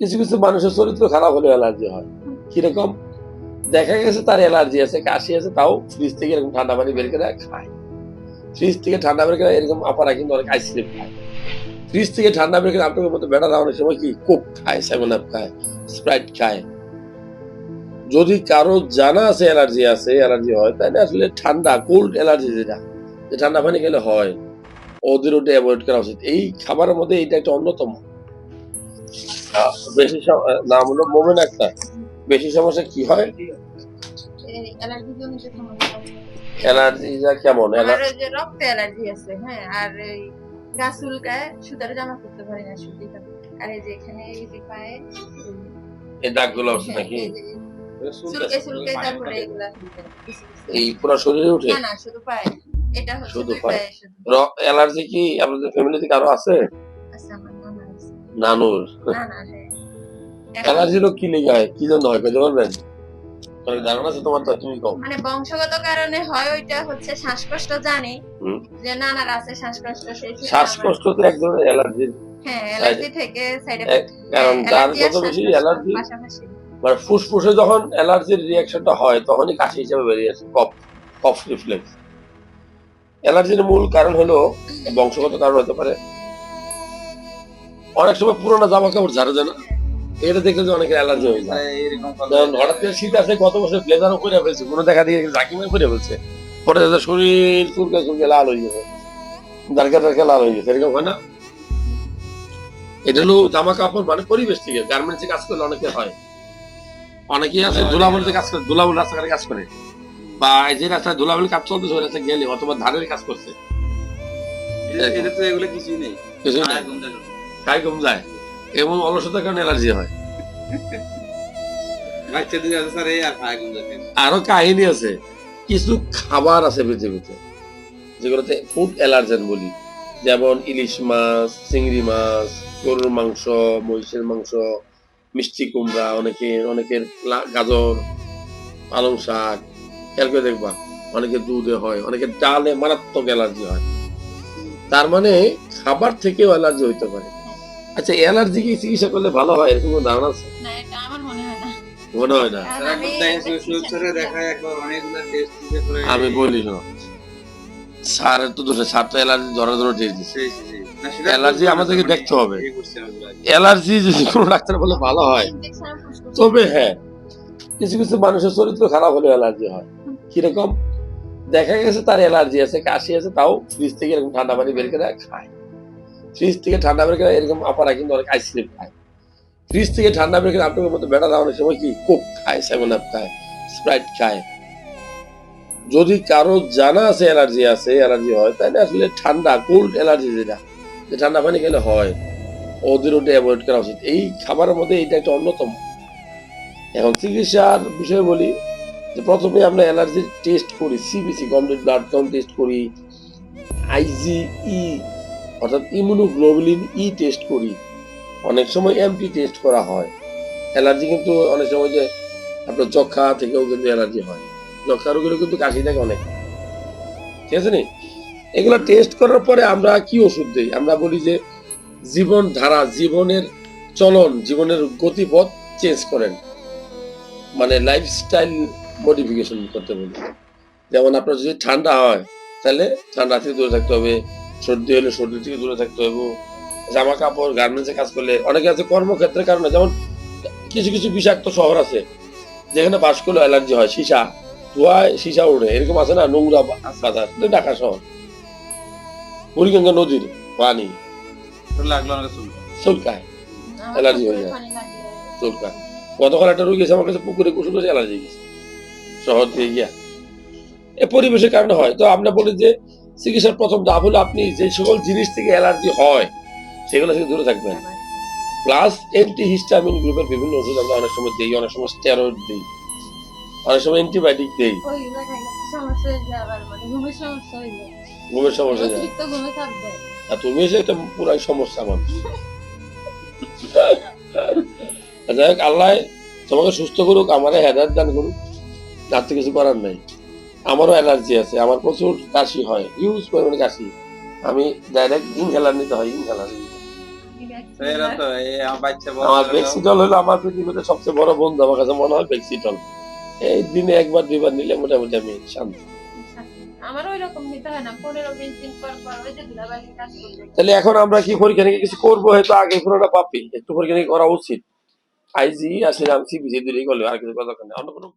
কিছু কিছু মানুষের চরিত্র খারাপ হলে অ্যালার্জি হয়। কীরকম? দেখা গেছে তার অ্যালার্জি আছে, কাশি আছে, তাও ফ্রিজ থেকে এরকম ঠান্ডা পানি বের করে খায়। ফ্রিজ থেকে ঠান্ডা বের করে এরকম আপারা কিন্তু অনেক আইসক্রিম খায়। ফ্রিজ থেকে ঠান্ডা বের করে আপনাদের মতো বেটারা অনেক সময় কি কোক খায় সেভেন আপ খায় স্প্রাইট খায়। যদি কারও জানা আছে অ্যালার্জি আছে, অ্যালার্জি হয়, তাহলে আসলে ঠান্ডা কোল্ড অ্যালার্জি যেটা, যে ঠান্ডা পানি খেলে হয়, ওদের ওটা অ্যাভয়েড করা উচিত। এই খাবারের মধ্যে এইটা একটা অন্যতম। বেশি নাম হলো মোমেন একটা। বেশি সমস্যা কি হয়? অ্যালার্জি অ্যালার্জিটা কেমন? অ্যালার্জি রক্তে অ্যালার্জি আছে হ্যাঁ আর এই গা চুলকায় সুতারে জামা করতে পারি না সুতি আর এই যে এখানে এই যে পায়ে এই দাগগুলো আছে হ্যাঁ, নাকি? এই চুলকে চুলকে তারপরে এগুলা চুলকে। কিছু কিছু। এই পুরো শরীরে উঠে? না না শুধু পায়ে। এটা শুধু পায়ে। অ্যালার্জি কি আপনাদের ফ্যামিলিতে কারও আছে? আচ্ছা আছে নানুর। হ্যাঁ। অ্যালার্জি রোগ কি লেগে হয় কি জন্য হয়? কইতে পারবেন? ধারণা আছে তোমার? তো তুমি কম মানে বংশগত কারণে হয় ওইটা হচ্ছে শ্বাসকষ্ট জানি। যে নানার আছে শ্বাসকষ্ট সেই শ্বাসকষ্ট তো এক ধরনের অ্যালার্জি। হ্যাঁ অ্যালার্জি থেকে সাইড কারণ যার যত বেশি অ্যালার্জি মানে ফুসফুসে যখন অ্যালার্জির রিয়াকশনটা হয় তখনই কাশি হিসেবে বেরিয়ে আসে কফ কফ রিফ্লেক্স অ্যালার্জির মূল কারণ হলো বংশগত কারণ হতে পারে। অনেক সময় পুরোনো জামা কাপড় ঝাড়ে যায় না। এটা দেখলে যে অনেকের অ্যালার্জি হয়ে যায়। হঠাৎ করে শীত আসে গত বছর ব্লেজারও করে ফেলছে কোনো দেখা দিয়ে জাকিমে করে ফেলছে। পরে তাদের শরীর চুলকে চুলকে লাল হয়ে গেছে দারকা দারকা লাল হয়ে গেছে এরকম হয় না? এটা হলো জামা কাপড় মানে পরিবেশ থেকে গার্মেন্টসে কাজ করলে অনেকে হয়। অনেকেই আছে ধুলাবলিতে কাজ করে ধুলাবলি রাস্তাঘাটে কাজ করে। বা এই যে রাস্তায় ধুলাবলি কাজ চলতেছে ওই রাস্তায় গেলে অথবা ধানের কাজ করছে। এটা তো এগুলো কিছুই নেই। কিছু না আয় ঘুম দেখো। খাই কম যায়। এবং অলসতার কারণে অ্যালার্জি হয়। আর কাহিনী আছে। কিছু খাবার আছে পৃথিবীতে যেগুলোতে ফুড অ্যালার্জেন বলি। যেমন ইলিশ মাছ চিংড়ি মাছ গরুর মাংস মহিষের মাংস মিষ্টি কুমড়া অনেকে অনেকের গাজর পালং শাক। খেয়াল করে দেখবা অনেকের দুধে হয় অনেকের ডালে মারাত্মক অ্যালার্জি হয়। তার মানে খাবার থেকেও অ্যালার্জি হইতে পারে। আচ্ছা অ্যালার্জি কি চিকিৎসা করলে ভালো হয়? এরকম কোনো ধারণা আছে? না এটা আমার মনে হয় না। মনে হয় না? আমি বলি শোনো স্যারের তো দোষে স্যার তো অ্যালার্জি ধরার জন্য টেস্ট দিচ্ছে সেই, সেই, সেই। না, অ্যালার্জি আমাদেরকে মানে দেখতে হবে। অ্যালার্জি যদি কোনো ডাক্তার বলে ভালো হয় তবে হ্যাঁ কিছু কিছু মানুষের চরিত্র খারাপ হলে অ্যালার্জি হয়। কীরকম? দেখা গেছে তার অ্যালার্জি আছে কাশি আছে তাও ফ্রিজ থেকে এরকম ঠান্ডা পানি বের করে খায়। ফ্রিজ থেকে ঠান্ডা বের করে এরকম আপারা কিন্তু অনেক আইসক্রিম খায়। ফ্রিজ থেকে ঠান্ডা বের করে আপনাদের মতো বেটারা অনেক সময় কি? কোক খায় সেভেন আপ খায় স্প্রাইট খায়। যদি কারও জানা আছে অ্যালার্জি আছে, অ্যালার্জি হয়, তাহলে আসলে ঠান্ডা কোল্ড অ্যালার্জি যেটা, যে ঠান্ডা পানি খেলে হয়, ওদের ওটা অ্যাভয়েড করা উচিত। এই খাবারের মধ্যে এটা একটা অন্যতম। এখন চিকিৎসার বিষয়ে বলি, যে প্রথমে আমরা অ্যালার্জির টেস্ট করি CBC complete blood count test করি আইজিই অর্থাৎ ইমিউনোগ্লোবুলিন ই টেস্ট করি। অনেক সময় এমপি টেস্ট করা হয়। অ্যালার্জি কিন্তু অনেক সময় যে আপনার যক্ষা থেকেও কিন্তু অ্যালার্জি হয়। যক্ষা রোগেরও কিন্তু কাশি থাকে অনেক। ঠিক আছে নি? এগুলো টেস্ট করার পরে আমরা কি ওষুধ দিই? আমরা বলি যে জীবন ধারা, জীবনের চলন, জীবনের গতিপথ চেঞ্জ করেন। মানে লাইফস্টাইল মডিফিকেশন করতে বলি। যেমন আপনার যদি ঠান্ডা হয়, তাহলে ঠান্ডা থেকে দূরে থাকতে হবে। সর্দি হলে সর্দি থেকে দূরে থাকতে হবে জামা কাপড় গার্মেন্টসে কাজ করলে অনেকে আছে কর্মক্ষেত্রের কারণে যেমন কিছু কিছু বিষাক্ত শহর আছে যেখানে বাস করলে অ্যালার্জি হয় সীসা ধোয়ায় সীসা উঠে এরকম আছে না নোংরা বা- বাতাস ঢাকা শহর। বুড়িগঙ্গা নদীর পানি। চুলকায়। অ্যালার্জি হয়ে যায়। চুলকায়। গতকাল একটা রোগী এসে আমার কাছে পুকুরে করে অ্যালার্জি গেছে। শহর দিয়ে গিয়া। এ পরিবেশের কারণে হয়। তো আমরা বলি যে চিকিৎসার প্রথম ধাপ হলো আপনি যে সকল জিনিস থেকে অ্যালার্জি হয়, সেগুলো থেকে দূরে থাকবেন। প্লাস অ্যান্টি হিস্টামিন গ্রুপের বিভিন্ন ওষুধ আমরা অনেক সময় দিই, অনেক সময় স্টেরয়েড দিই, অনেক সময় অ্যান্টিবায়োটিক দিই। ঘুমের সমস্যা আর তুমি এসে একটা পুরাই সমস্যা মানুষ। যাই হোক, আল্লাহ তোমাকে সুস্থ করুক, আমার হেদায়ত দান করুক, তার তো কিছু করার নাই। আমারও অ্যালার্জি আছে আমার প্রচুর কাশি হয় হিউজ পরিমাণে কাশি। আমি ডাইরেক্ট ইনহেলার নিতে হয় ইনহেলার আমার বাচ্চা হলো। বেক্সিটল হলো আমার পৃথিবীতে সবচেয়ে বড় বন্ধু আমার কাছে মনে হয় বেক্সিটল এই দিনে একবার দুইবার নিলে মোটামুটি আমি শান্তি। হয় তাহলে এখন আমরা কি পরীক্ষা নিরীক্ষা কিছু করব? হয়তো আগে পুরোটা পাপি একটু পরীক্ষা নিরীক্ষা করা উচিত। আইজি আসলে আমি সিবিসি দূরেই করলে আর কিছু কথা অন্য কোনো